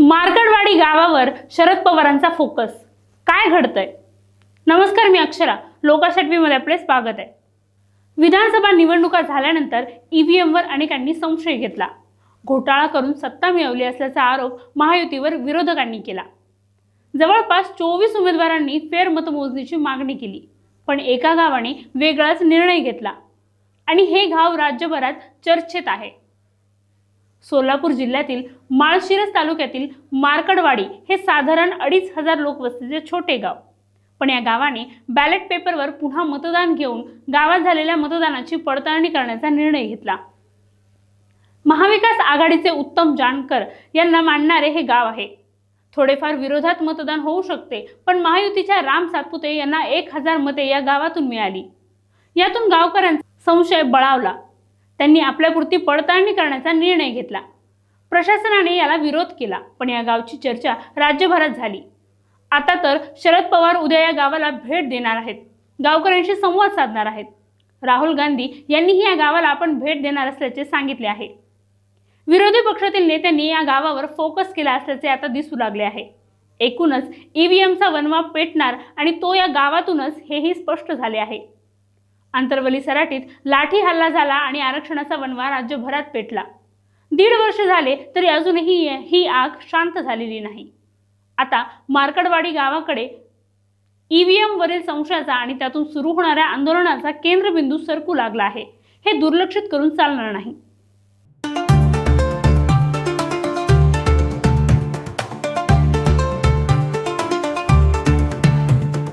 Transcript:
मार्कडवाडी गावावर शरद पवारांचा फोकस. काय घडतंय? नमस्कार मी अक्षरा. लोकाशटवीमध्ये आपले स्वागत आहे. विधानसभा निवडणुका झाल्यानंतर ई व्ही एमवर अनेकांनी संशय घेतला. घोटाळा करून सत्ता मिळवली असल्याचा आरोप महायुतीवर विरोधकांनी केला. जवळपास चोवीस उमेदवारांनी फेरमतमोजणीची मागणी केली पण एका गावाने वेगळाच निर्णय घेतला. आणि हे गाव राज्यभरात चर्चेत आहे. सोलापूर जिल्ह्यातील माळशिरस तालुक्यातील मार्कडवाडी हे साधारण अडीच हजार लोकवस्तीचे छोटे गाव. पण या गावाने बॅलेट पेपरवर पुन्हा मतदान घेऊन गावात झालेल्या मतदानाची पडताळणी करण्याचा निर्णय घेतला. महाविकास आघाडीचे उत्तम जानकर यांना मानणारे हे गाव आहे. थोडेफार विरोधात मतदान होऊ शकते पण महायुतीच्या राम सातपुते यांना एक हजार मते या गावातून मिळाली. यातून गावकऱ्यांचा संशय बळावला. त्यांनी आपल्यापुरती पडताळणी करण्याचा निर्णय घेतला. प्रशासनाने याला विरोध केला पण या गावची चर्चा राज्यभरात झाली. आता तर शरद पवार उद्या या गावाला भेट देणार आहेत. गावकऱ्यांशी संवाद साधणार आहेत. राहुल गांधी यांनीही या गावाला आपण भेट देणार असल्याचे सांगितले आहे. विरोधी पक्षातील नेत्यांनी या गावावर फोकस केला असल्याचे आता दिसू लागले आहे. एकूणच ईव्हीएमचा वनवा पेटणार आणि तो या गावातूनच हेही स्पष्ट झाले आहे. आंतरवली सराटीत लाठी हल्ला झाला आणि आरक्षणाचा वणवा राज्यभरात पेटला. दीड वर्ष झाले तरी अजूनही ही आग शांत झालेली नाही. आता मार्कडवाडी गावाकडे ईव्हीएम वरील संशयाचा आणि त्यातून सुरू होणाऱ्या आंदोलनाचा केंद्रबिंदू सरकू लागला आहे. हे दुर्लक्षित करून चालणार नाही.